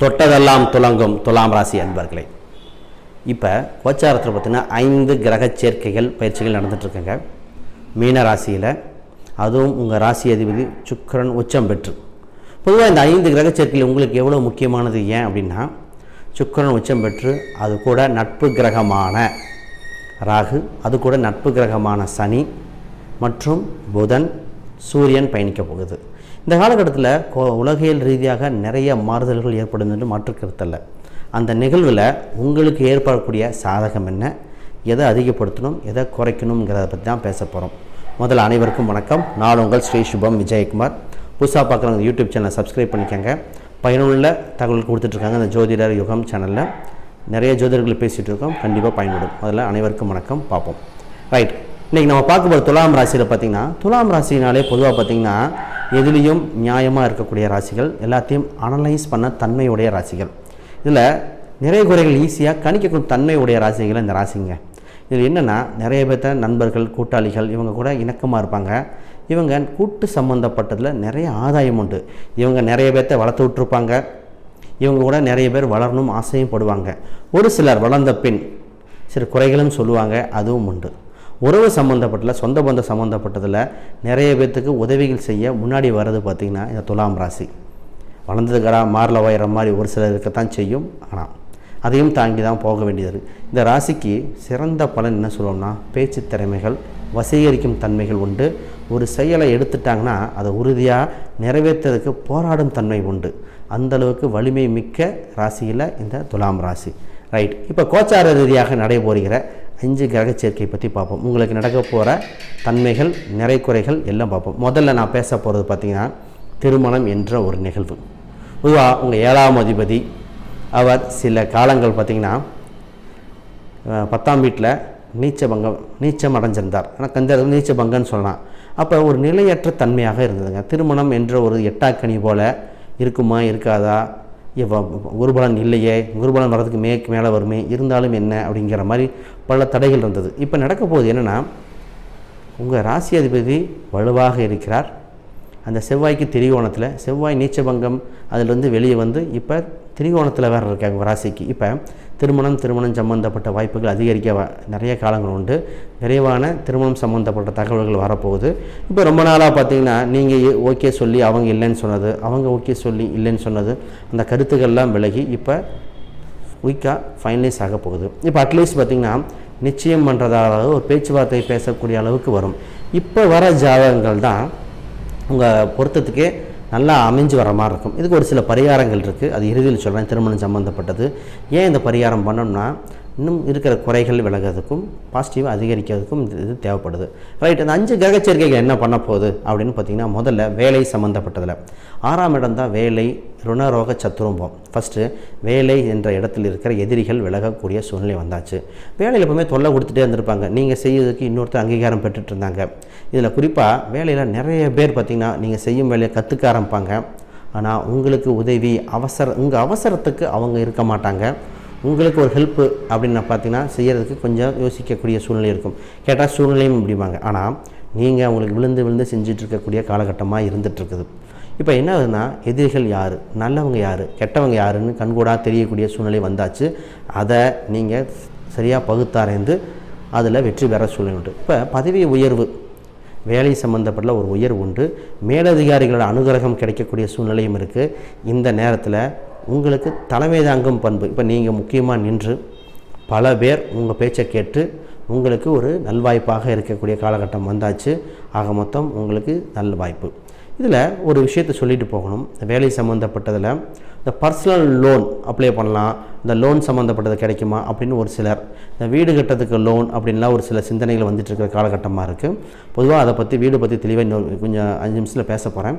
தொட்டதெல்லாம் துலங்கும் துலாம் ராசி அன்பர்களே. இப்போ கோச்சாரத்தில் பார்த்தீங்கன்னா ஐந்து கிரக சேர்க்கைகள் பயிற்சிகள் நடந்துட்டுருக்குங்க. மீன ராசியில் அதுவும் உங்கள் ராசி அதிபதி சுக்கிரன் உச்சம் பெற்று. பொதுவாக இந்த ஐந்து கிரக சேர்க்கையில் உங்களுக்கு எவ்வளோ முக்கியமானது ஏன் அப்படின்னா சுக்கிரன் உச்சம் பெற்று அது கூட நட்பு கிரகமான ராகு அது கூட நட்பு கிரகமான சனி மற்றும் புதன் சூரியன் பயணிக்க போகுது. இந்த காலகட்டத்தில் கோ- உலகியல் ரீதியாக நிறைய மாறுதல்கள் ஏற்படும் என்று மாற்று கருத்தல்ல அந்த நிகழ்வில் உங்களுக்கு ஏற்படக்கூடிய சாதகம் என்ன? எதை அதிகப்படுத்தணும்? எதை குறைக்கணுங்கிறத பற்றி தான் பேச போகிறோம் முதல்ல அனைவருக்கும் வணக்கம். நான் உங்கள் ஸ்ரீ சுபம் விஜயகுமார். புதுசாக பார்க்குறவங்க யூடியூப் சேனலை சப்ஸ்கிரைப் பண்ணிக்கோங்க. பயனுள்ள தகவல் கொடுத்துட்ருக்காங்க இந்த ஜோதிடர் யுகம் சேனலில். நிறைய ஜோதிடர்கள் பேசிகிட்டு இருக்கோம். கண்டிப்பாக பயன்படும். முதல்ல அனைவருக்கும் வணக்கம். பார்ப்போம். ரைட். இன்றைக்கி நம்ம பார்க்க போகிற துலாம் ராசியில் பார்த்திங்கன்னா துலாம் ராசினாலே பொதுவாக பார்த்திங்கன்னா எதுலேயும் நியாயமாக இருக்கக்கூடிய ராசிகள் எல்லாத்தையும் அனலைஸ் பண்ண தன்மையுடைய ராசிகள். இதில் நிறைய குறைகள் ஈஸியாக கணிக்கக்கூடிய தன்மையுடைய ராசிகள் இந்த ராசிங்க. இதில் என்னென்னா நிறைய பேர்த்த நண்பர்கள் கூட்டாளிகள் இவங்க கூட இணக்கமாக இருப்பாங்க. இவங்க கூட்டு சம்மந்தப்பட்டதில் நிறைய ஆதாயம் உண்டு. இவங்க நிறைய பேர்த்த வளர்த்து விட்ருப்பாங்க இவங்க கூட நிறைய பேர் வளரணும் ஆசையும் படுவாங்க. ஒரு சிலர் வளர்ந்த பின் சில குறைகளும் சொல்லுவாங்க அதுவும் உண்டு. உறவு சம்மந்தப்பட்டல சொந்த பந்த சம்மந்தப்பட்டதில் நிறைய பேர்த்துக்கு உதவிகள் செய்ய முன்னாடி வர்றது பார்த்திங்கன்னா இந்த துலாம் ராசி. வளர்ந்ததுக்கடா மாரில் உயர மாதிரி ஒரு சிலர் இருக்கத்தான் செய்யும். ஆனால் அதையும் தாண்டி தான் போக வேண்டியது இந்த ராசிக்கு சிறந்த பலன் என்ன சொல்லுவோம்னா பேச்சு திறமைகள் வசீகரிக்கும் தன்மைகள் உண்டு. ஒரு செயலை எடுத்துட்டாங்கன்னா அதை உறுதியாக நிறைவேற்றுறதுக்கு போராடும் தன்மை உண்டு. அந்தளவுக்கு வலிமை மிக்க ராசியில் இந்த துலாம் ராசி. ரைட். இப்போ கோச்சார ரீதியாக நடைபெறுகிற அஞ்சு கிரக சேர்க்கை பற்றி பார்ப்போம். உங்களுக்கு நடக்க போகிற தன்மைகள் நிறை குறைகள் எல்லாம் பார்ப்போம். முதல்ல நான் பேச போகிறது பார்த்தீங்கன்னா திருமணம் என்ற ஒரு நிகழ்வு. பொதுவாக உங்கள் ஏழாம் அதிபதி அவர் சில காலங்கள் பார்த்திங்கன்னா பத்தாம் வீட்டில் நீச்ச பங்கம் நீச்சம் அடைஞ்சிருந்தார். ஆனால் கந்த நீச்ச பங்கம்னு சொல்லலாம் அப்போ ஒரு நிலையற்ற தன்மையாக இருந்ததுங்க. திருமணம் என்ற ஒரு எட்டாக்கனி போல் இருக்குமா இருக்காதா? குருபலன் இல்லையே குருபலன் வர்றதுக்கு மேற்கு மேலே வருமே இருந்தாலும் என்ன அப்படிங்கிற மாதிரி பல தடைகள் இருந்தது. இப்போ நடக்க போகுது என்னென்னா உங்கள் ராசி அதிபதி வலுவாக இருக்கிறார். அந்த செவ்வாய்க்கு திரிகோணத்தில் செவ்வாய் நீச்சபங்கம் அதிலிருந்து வெளியே வந்து இப்போ திரிகோணத்தில் வேறு இருக்காங்க ராசிக்கு. இப்போ திருமணம் திருமணம் சம்பந்தப்பட்ட வாய்ப்புகள் அதிகரிக்க நிறைய காலங்கள் உண்டு. விரைவான திருமணம் சம்மந்தப்பட்ட தகவல்கள் வரப்போகுது. இப்போ ரொம்ப நாளாக பார்த்தீங்கன்னா நீங்கள் ஓகே சொல்லி அவங்க இல்லைன்னு சொன்னது அவங்க ஓகே சொல்லி இல்லைன்னு சொன்னது அந்த கருத்துக்கள்லாம் விலகி இப்போ வீக்காக ஃபைனலைஸ் ஆக போகுது. இப்போ அட்லீஸ்ட் பார்த்திங்கன்னா நிச்சயம் பண்ணுறதாக ஒரு பேச்சுவார்த்தை பேசக்கூடிய அளவுக்கு வரும். இப்போ வர ஜாதகங்கள் தான் உங்கள் பொருத்தத்துக்கே நல்லா அமைஞ்சு வர மாதிரி இருக்கும். இதுக்கு ஒரு சில பரிகாரங்கள் இருக்குது அது இறுதியில் சொல்கிறேன் திருமணம் சம்மந்தப்பட்டது ஏன் இந்த பரிகாரம் பண்ணோம்னா இன்னும் இருக்கிற குறைகள் விலகிறதுக்கும் பாசிட்டிவாக அதிகரிக்கிறதுக்கும் இது இது தேவைப்படுது. ரைட் அந்த அஞ்சு கிரக சேர்க்கைகள் என்ன பண்ண போகுது அப்படின்னு பார்த்தீங்கன்னா முதல்ல வேலை சம்மந்தப்பட்டதில் ஆறாம் இடம் தான் வேலை ருணரோக சத்துரும்பம் ஃபஸ்ட்டு வேலை என்ற இடத்தில் இருக்கிற எதிரிகள் விலகக்கூடிய சூழ்நிலை வந்தாச்சு. வேலையில் எப்பவுமே தொல்லை கொடுத்துட்டே இருந்திருப்பாங்க. நீங்கள் செய்யறதுக்கு இன்னொருத்தர் அங்கீகாரம் பெற்றுட்டு இருந்தாங்க இதில் குறிப்பாக வேலையில் நிறைய பேர் பார்த்திங்கன்னா நீங்கள் செய்யும் வேலையை கற்றுக்க ஆரம்பிப்பாங்க. ஆனால் உங்களுக்கு உதவி அவசர உங்கள் அவசரத்துக்கு அவங்க இருக்க மாட்டாங்க. உங்களுக்கு ஒரு ஹெல்ப்பு அப்படின்னு பார்த்தீங்கன்னா செய்கிறதுக்கு கொஞ்சம் யோசிக்கக்கூடிய சூழ்நிலை இருக்கும். கேட்டால் சூழ்நிலையும் முடிவாங்க ஆனால் நீங்கள் அவங்களுக்கு விழுந்து விழுந்து செஞ்சுட்டு இருக்கக்கூடிய காலகட்டமாக இருந்துகிட்ருக்குது இப்போ என்ன ஆகுதுன்னா எதிரிகள் யார்? நல்லவங்க யார்? கெட்டவங்க யாருன்னு கண்கூடாக தெரியக்கூடிய சூழ்நிலை வந்தாச்சு. அதை நீங்கள் சரியாக பகுத்தாரைந்து அதில் வெற்றி பெற சூழ்நிலை உண்டு. இப்போ பதவி உயர்வு வேலை சம்பந்தப்பட்ட ஒரு உயர்வு உண்டு. மேலதிகாரிகளோட அனுகிரகம் கிடைக்கக்கூடிய சூழ்நிலையும் இருக்குது இந்த நேரத்தில் உங்களுக்கு தலைமை தாங்கும் பண்பு. இப்போ நீங்கள் முக்கியமாக நின்று பல பேர் உங்கள் பேச்சை கேட்டு உங்களுக்கு ஒரு நல்வாய்ப்பாக இருக்கக்கூடிய காலகட்டம் வந்தாச்சு. ஆக மொத்தம் உங்களுக்கு நல் வாய்ப்பு. இதில் ஒரு விஷயத்தை சொல்லிட்டு போகணும். இந்த வேலை சம்மந்தப்பட்டதில் இந்த பர்சனல் லோன் அப்ளை பண்ணலாம். இந்த லோன் சம்மந்தப்பட்டது கிடைக்குமா அப்படின்னு ஒரு சிலர். இந்த வீடு கட்டுறதுக்கு லோன் அப்படின்லாம் ஒரு சில சிந்தனைகள் வந்துட்டு இருக்கிற காலகட்டமாக இருக்குது பொதுவாக அதை பற்றி வீடு பற்றி தெளிவாக இன்னொரு கொஞ்சம் அஞ்சு நிமிஷத்தில் பேச போகிறேன்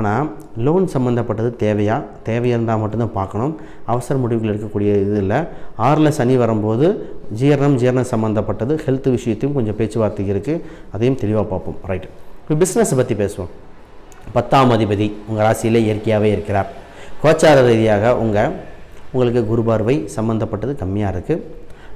ஆனால் லோன் சம்மந்தப்பட்டது தேவையா? தேவையாக இருந்தால் மட்டும்தான் பார்க்கணும். அவசர முடிவுகள் எடுக்கக்கூடிய இது இல்லை. ஆறில் சனி வரும்போது ஜீரணம் ஜீரணம் சம்மந்தப்பட்டது ஹெல்த் விஷயத்தையும் கொஞ்சம் பேச்சுவார்த்தை இருக்குது அதையும் தெளிவாக பார்ப்போம். ரைட் இப்போ பிஸ்னஸை பற்றி பேசுவோம். பத்தாம் அதிபதி உங்கள் ராசியிலே இயற்கையாகவே இருக்கிறார். கோச்சார ரீதியாக உங்கள் உங்களுக்கு குரு பார்வை சம்மந்தப்பட்டது கம்மியாக இருக்குது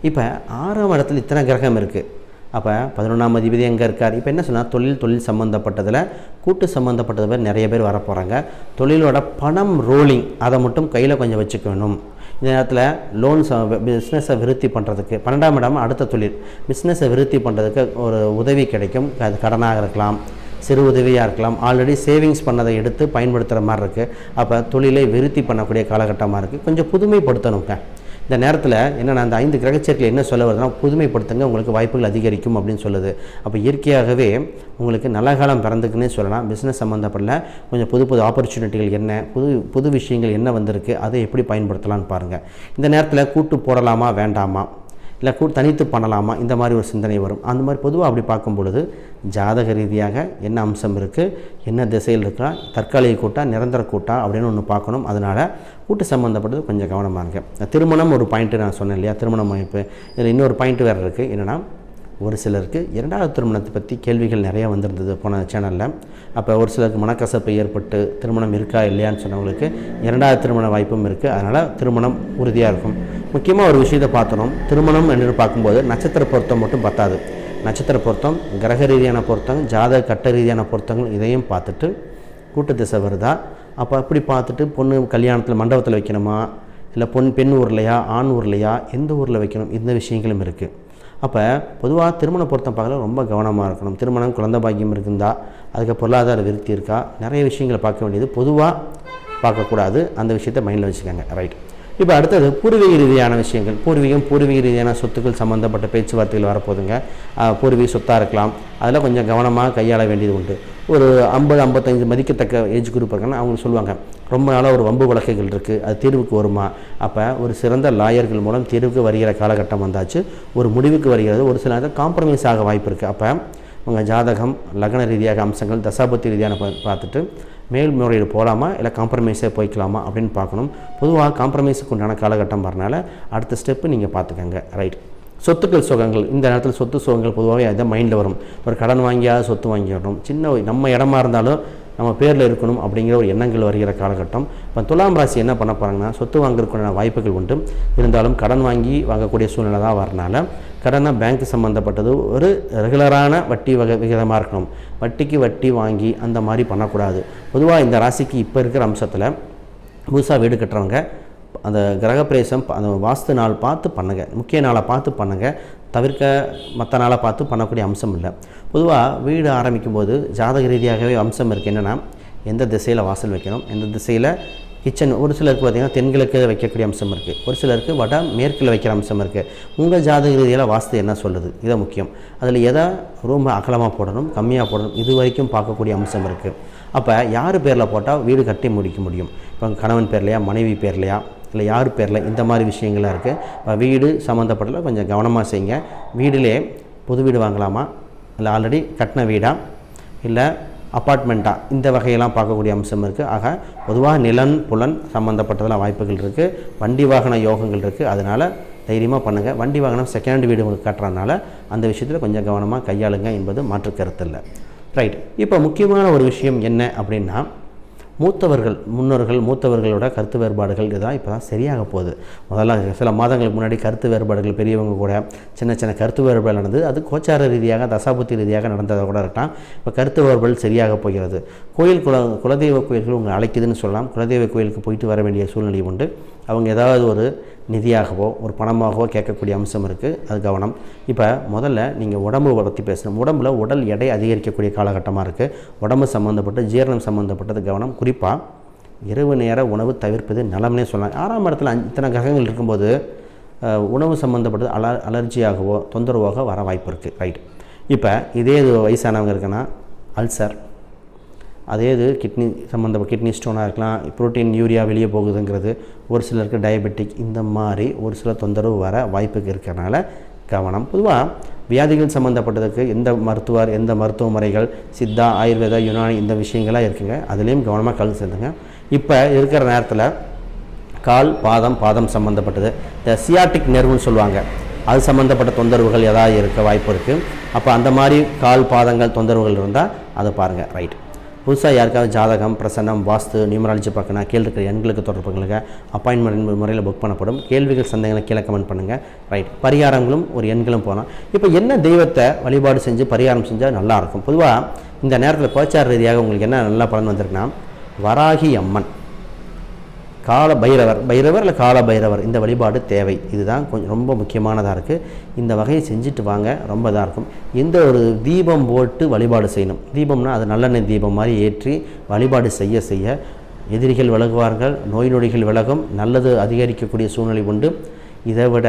இப்போ ஆறாம் இடத்துல இத்தனை கிரகம் இருக்குது அப்போ பதினொன்றாம் அதிபதி எங்கே இருக்கார்? இப்போ என்ன சொன்னால் தொழில் தொழில் சம்மந்தப்பட்டதில் கூட்டு சம்மந்தப்பட்டது பேர் நிறைய பேர் வர போகிறாங்க தொழிலோட பணம் ரோலிங் அதை மட்டும் கையில் கொஞ்சம் வச்சுக்கணும். இந்த நேரத்தில் லோன்ஸ் பிஸ்னஸை விருத்தி பண்ணுறதுக்கு பன்னெண்டாம் இடம் அடுத்த தொழில். பிஸ்னஸை விருத்தி பண்ணுறதுக்கு ஒரு உதவி கிடைக்கும். அது கடனாக இருக்கலாம். சிறு உதவியாக இருக்கலாம். ஆல்ரெடி சேவிங்ஸ் பண்ணதை எடுத்து பயன்படுத்துகிற மாதிரி இருக்குது அப்போ தொழிலை விருத்தி பண்ணக்கூடிய காலகட்டமாக இருக்குது கொஞ்சம் புதுமைப்படுத்தணுங்க. இந்த நேரத்தில் என்னென்னா அந்த ஐந்து கிரகச்சேர்க்கையில் என்ன சொல்ல வருதுன்னா புதுமைப்படுத்துங்க உங்களுக்கு வாய்ப்புகள் அதிகரிக்கும் அப்படின்னு சொல்லுது. அப்போ இயற்கையாகவே உங்களுக்கு நல்ல காலம் பிறந்துக்குன்னே சொல்லலாம். பிஸ்னஸ் சம்மந்தப்படல கொஞ்சம் புது புது ஆப்பர்ச்சுனிட்டிகள் என்ன புது புது விஷயங்கள் என்ன வந்திருக்கு அதை எப்படி பயன்படுத்தலாம்னு பாருங்கள் இந்த நேரத்தில் கூட்டு போடலாமா வேண்டாமா? இல்லை கூ தனித்து பண்ணலாமா? இந்த மாதிரி ஒரு சிந்தனை வரும். அந்த மாதிரி பொதுவாக அப்படி பார்க்கும் பொழுது ஜாதக ரீதியாக என்ன அம்சம் இருக்குது என்ன திசையில் இருக்கா? தற்காலிக கூட்டா? நிரந்தர கூட்டா? அப்படின்னு ஒன்று பார்க்கணும். அதனால் கூட்டு சம்மந்தப்பட்டது கொஞ்சம் கவனமாக இருங்க. திருமணம் ஒரு பாயிண்ட்டு நான் சொன்னேன் இல்லையா? திருமணம் அமைப்பு. இதில் இன்னொரு பாயிண்ட் வேறு இருக்குது என்னென்னா ஒரு சிலருக்கு இரண்டாவது திருமணத்தை பற்றி கேள்விகள் நிறையா வந்திருந்தது போன சேனலில் அப்போ ஒரு சிலருக்கு மனக்கசப்பு ஏற்பட்டு திருமணம் இருக்கா இல்லையான்னு சொன்னவங்களுக்கு இரண்டாவது திருமண வாய்ப்பும் இருக்குது அதனால் திருமணம் உறுதியாக இருக்கும். முக்கியமாக ஒரு விஷயத்தை பார்த்தோம் திருமணம் என்று பார்க்கும்போது நட்சத்திர பொருத்தம் மட்டும் பத்தாது. நட்சத்திர பொருத்தம் கிரக ரீதியான பொருத்தம் ஜாதக கட்ட ரீதியான பொருத்தங்கள் இதையும் பார்த்துட்டு கூட்டு திசை வருதா? அப்போ அப்படி பார்த்துட்டு பொண்ணு கல்யாணத்தில் மண்டபத்தில் வைக்கணுமா? இல்லை பொன் பெண் ஊர்லையா ஆண் ஊர்லையா? எந்த ஊரில் வைக்கணும்? இந்த விஷயங்களும் இருக்குது அப்போ பொதுவாக திருமண பொருத்தம் பார்க்கல ரொம்ப கவனமாக இருக்கணும். திருமணம் குழந்தை பாக்கியம் இருக்குந்தா அதுக்கு பொருளாதார விருத்தி இருக்கா நிறைய விஷயங்களை பார்க்க வேண்டியது பொதுவாக பார்க்கக்கூடாது. அந்த விஷயத்தை மைண்டில் வச்சுக்கோங்க. ரைட் இப்போ அடுத்தது பூர்வீக ரீதியான விஷயங்கள். பூர்வீகம் பூர்வீக ரீதியான சொத்துக்கள் சம்மந்தப்பட்ட பேச்சுவார்த்தைகள் வரப்போகுதுங்க. பூர்வீக சொத்தாக இருக்கலாம். அதில் கொஞ்சம் கவனமாக கையாள வேண்டியது உண்டு. ஒரு ஐம்பது ஐம்பத்தஞ்சு மதிக்கத்தக்க ஏஜ் குரூப் இருக்குன்னா அவங்க சொல்லுவாங்க. ரொம்ப நாளாக ஒரு வம்பு வழக்குகள் இருக்குது அது தீர்வுக்கு வருமா? அப்போ ஒரு சிறந்த லாயர்கள் மூலம் தீர்வுக்கு வருகிற காலகட்டம் வந்தாச்சு. ஒரு முடிவுக்கு வருகிறது. ஒரு சில நேரத்தில் காம்ப்ரமைஸ் ஆக வாய்ப்பு இருக்குது அப்போ உங்கள் ஜாதகம் லக்ன ரீதியாக அம்சங்கள் தசாபத்தி ரீதியான பார்த்துட்டு மேல்முறையீடு போகலாமா இல்லை காம்ப்ரமைஸே போய்க்கலாமா? அப்படின்னு பார்க்கணும். பொதுவாக காம்ப்ரமைஸுக்கு உண்டான காலகட்டம் வரனால அடுத்த ஸ்டெப்பு நீங்கள் பார்த்துக்கங்க. ரைட் சொத்துக்கள் சுகங்கள் இந்த நேரத்தில் சொத்து சுகங்கள் பொதுவாகவே அதுதான் மைண்டில் வரும். ஒரு கடன் வாங்கியாவது சொத்து வாங்கிடணும். சின்ன நம்ம இடமா இருந்தாலும் நம்ம பேரில் இருக்கணும் அப்படிங்கிற ஒரு எண்ணங்கள் வருகிற காலகட்டம். இப்போ துலாம் ராசி என்ன பண்ண போகிறாங்கன்னா சொத்து வாங்குறதுக்குண்டான வாய்ப்புகள் உண்டு. இருந்தாலும் கடன் வாங்கி வாங்கக்கூடிய சூழ்நிலை தான் வரனால கடனை பேங்க் சம்மந்தப்பட்டது ஒரு ரெகுலரான வட்டி வகை விகிதமாக இருக்கணும். வட்டிக்கு வட்டி வாங்கி அந்த மாதிரி பண்ணக்கூடாது. பொதுவாக இந்த ராசிக்கு இப்போ இருக்கிற அம்சத்தில் புதுசாக வீடு கட்டுறவங்க அந்த கிரகப்பிரவேசம் அந்த வாஸ்து நாள் பார்த்து பண்ணுங்கள் முக்கிய நாளை பார்த்து பண்ணுங்கள் தவிர்க்க மற்ற நாளை பார்த்து பண்ணக்கூடிய அம்சம் இல்லை. பொதுவாக வீடு ஆரம்பிக்கும் போது ஜாதக ரீதியாகவே அம்சம் இருக்குது என்னென்னா எந்த திசையில் வாசல் வைக்கணும்? எந்த திசையில் கிச்சன் ஒரு சிலருக்கு பார்த்திங்கன்னா தென்கிழக்கு வைக்கக்கூடிய அம்சம் இருக்குது ஒரு சிலருக்கு வட மேற்கில் வைக்கிற அம்சம் இருக்குது உங்கள் ஜாதக ரீதியில் வாஸ்து என்ன சொல்லுது? இதை முக்கியம். அதில் எதை ரொம்ப அகலமாக போடணும் கம்மியாக போடணும் இது வரைக்கும் பார்க்கக்கூடிய அம்சம் இருக்குது அப்போ யார் பேரில் போட்டால் வீடு கட்டி முடிக்க முடியும்? இப்போ கணவன் பேர்லையா மனைவி பேர்லையா? இல்லை யார் பேரில் இந்த மாதிரி விஷயங்கள்லாம் இருக்குது. இப்போ வீடு சம்மந்தப்பட்டல கொஞ்சம் கவனமாக செய்யுங்க. வீட்டிலே புது வீடு வாங்கலாமா? இல்லை ஆல்ரெடி கட்டின வீடா? இல்லை அப்பார்ட்மெண்ட்டாக இந்த வகையெல்லாம் பார்க்கக்கூடிய அம்சம் இருக்குது. ஆக பொதுவாக நிலன் புலன் சம்மந்தப்பட்டதெல்லாம் வாய்ப்புகள் இருக்குது. வண்டி வாகன யோகங்கள் இருக்குது. அதனால் தைரியமாக பண்ணுங்கள் வண்டி வாகனம் செகண்ட் வீடு உங்களுக்கு கட்டுறதுனால அந்த விஷயத்தில் கொஞ்சம் கவனமாக கையாளுங்க என்பது மாற்று கருத்து இல்லை. ரைட் இப்போ முக்கியமான ஒரு விஷயம் என்ன அப்படின்னா மூத்தவர்கள் முன்னோர்கள் மூத்தவர்களோட கருத்து வேறுபாடுகள் இதெல்லாம் இப்போ தான் சரியாக போகுது. முதல்ல சில மாதங்களுக்கு முன்னாடி கருத்து வேறுபாடுகள் பெரியவங்க கூட சின்ன சின்ன கருத்து வேறுபாடு நடந்தது. அது கோச்சார ரீதியாக தசாபுத்தி ரீதியாக நடந்ததாக கூட இருக்கலாம். இப்போ கருத்து வேறுபாடு சரியாக போகிறது. கோயில் குல குலதெய்வ கோயில்கள் உங்களை அழைக்குதுன்னு சொல்லலாம். குலதெய்வ கோயிலுக்கு போயிட்டு வர வேண்டிய சூழ்நிலை உண்டு. அவங்க ஏதாவது ஒரு நிதியாகவோ ஒரு பணமாகவோ கேட்கக்கூடிய அம்சம் இருக்குது அது கவனம். இப்போ முதல்ல நீங்கள் உடம்பு பற்றி பேசணும். உடம்புல உடல் எடை அதிகரிக்கக்கூடிய காலகட்டமாக இருக்குது உடம்பு சம்மந்தப்பட்டு ஜீரணம் சம்மந்தப்பட்டது கவனம். குறிப்பாக இரவு நேர உணவு தவிர்ப்பது நலம்னே சொல்லலாம். ஆறாம் இடத்துல இத்தனை கிரகங்கள் இருக்கும்போது உணவு சம்மந்தப்பட்டது அல அலர்ஜியாகவோ தொந்தரவாக வர வாய்ப்பு இருக்குது ரைட் இப்போ இதே இது வயசானவங்க இருக்குன்னா அல்சர் அதே இது கிட்னி சம்மந்தப்பட்ட கிட்னி ஸ்டோனாக இருக்கலாம் புரோட்டீன் யூரியா வெளியே போகுதுங்கிறது ஒரு சிலருக்கு டயபெட்டிக் இந்த மாதிரி ஒரு சில தொந்தரவு வர வாய்ப்புக்கு இருக்கிறனால கவனம். பொதுவாக வியாதிகள் சம்மந்தப்பட்டதுக்கு எந்த மருத்துவர் எந்த மருத்துவ முறைகள் சித்தா ஆயுர்வேதா யுனானி இந்த விஷயங்கள்லாம் இருக்குங்க. அதுலேயும் கவனமாக கலந்து சேர்ந்துங்க இப்போ இருக்கிற நேரத்தில் கால் பாதம் பாதம் சம்மந்தப்பட்டது இந்த சியாட்டிக் நெர்வுன்னு சொல்லுவாங்க. அது சம்மந்தப்பட்ட தொந்தரவுகள் ஏதாவது இருக்க வாய்ப்பு இருக்குது அப்போ அந்த மாதிரி கால் பாதங்கள் தொந்தரவுகள் இருந்தால் அதை பாருங்கள் ரைட். புதுசாக யாருக்காவது ஜாதகம் பிரசன்னம் வாஸ்து நியூமராலஜி பார்க்கணும் கேள்வி இருக்கிற எண்களுக்கு தொடர்புகளுக்கு அப்பாயின்மெண்ட் முறையில் புக் பண்ணப்படும். கேள்விகள் சந்தேகங்களை கீழே கமெண்ட் பண்ணுங்கள் ரைட் பரிகாரங்களும் ஒரு எண்களும் போகலாம் இப்போ என்ன தெய்வத்தை வழிபாடு செஞ்சு பரிகாரம் செஞ்சால் நல்லாயிருக்கும் பொதுவாக இந்த நேரத்தில் பேச்சார் ரீதியாக உங்களுக்கு என்ன நல்ல பலன் வந்திருக்குன்னா வராகி அம்மன். கால பைரவர் பைரவர் இல்லை கால பைரவர் இந்த வழிபாடு தேவை. இதுதான் கொஞ்சம் ரொம்ப முக்கியமானதாக இருக்குது இந்த வகையை செஞ்சுட்டு வாங்க. ரொம்ப இதாக இருக்கும். இந்த ஒரு தீபம் போட்டு வழிபாடு செய்யணும். தீபம்னா அது நல்லெண்ணெய் தீபம் மாதிரி ஏற்றி வழிபாடு செய்ய செய்ய எதிரிகள் விலகுவார்கள். நோய் நொடிகள் விலகும். நல்லது அதிகரிக்கக்கூடிய சூழ்நிலை உண்டு. இதை விட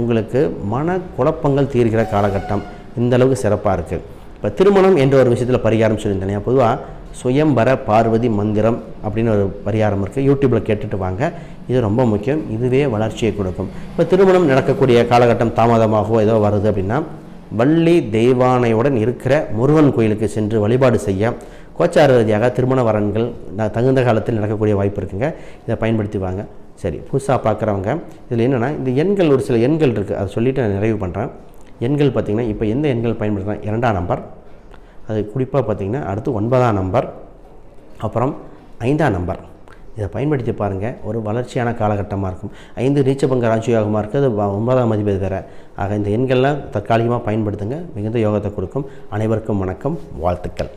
உங்களுக்கு மன குழப்பங்கள் தீர்கிற காலகட்டம். இந்த அளவுக்கு சிறப்பாக இருக்குது இப்போ திருமணம் என்ற ஒரு விஷயத்தில் பரிகாரம் சொல்லியிருந்தேன் பொதுவாக சுயம்பர பார்வதி மந்திரம் அப்படின்னு ஒரு பரிகாரம் இருக்குது யூடியூப்பில் கேட்டுட்டு வாங்க. இது ரொம்ப முக்கியம். இதுவே வளர்ச்சியை கொடுக்கும். இப்போ திருமணம் நடக்கக்கூடிய காலகட்டம் தாமதமாகவோ ஏதோ வருது அப்படின்னா வள்ளி தெய்வானையுடன் இருக்கிற முருகன் கோயிலுக்கு சென்று வழிபாடு செய்ய கோச்சார ரீதியாக திருமண வரன்கள் தகுந்த காலத்தில் நடக்கக்கூடிய வாய்ப்பு இருக்குங்க. இதை பயன்படுத்தி வாங்க. சரி புதுசாக பார்க்குறவங்க இதில் என்னென்னா இந்த எண்கள் ஒரு சில எண்கள் இருக்குது அதை சொல்லிவிட்டு நான் நிறைவு பண்ணுறேன் எண்கள் பார்த்திங்கன்னா இப்போ எந்த எண்கள் பயன்படுத்துகிறேன் இரண்டாம் நம்பர் அது குறிப்பாக பார்த்திங்கன்னா அடுத்து ஒன்பதாம் நம்பர் அப்புறம் ஐந்தாம் நம்பர். இதை பயன்படுத்தி பாருங்கள் ஒரு வளர்ச்சியான காலகட்டமாக இருக்கும். ஐந்து நீச்சபங்க ராஜயோகமாக இருக்குது அது ஒன்பதாம் அதிபதி வேறு. ஆக இந்த எண்கள்லாம் தற்காலிகமாக பயன்படுத்துங்க. மிகுந்த யோகத்தை கொடுக்கும். அனைவருக்கும் வணக்கம் வாழ்த்துக்கள்.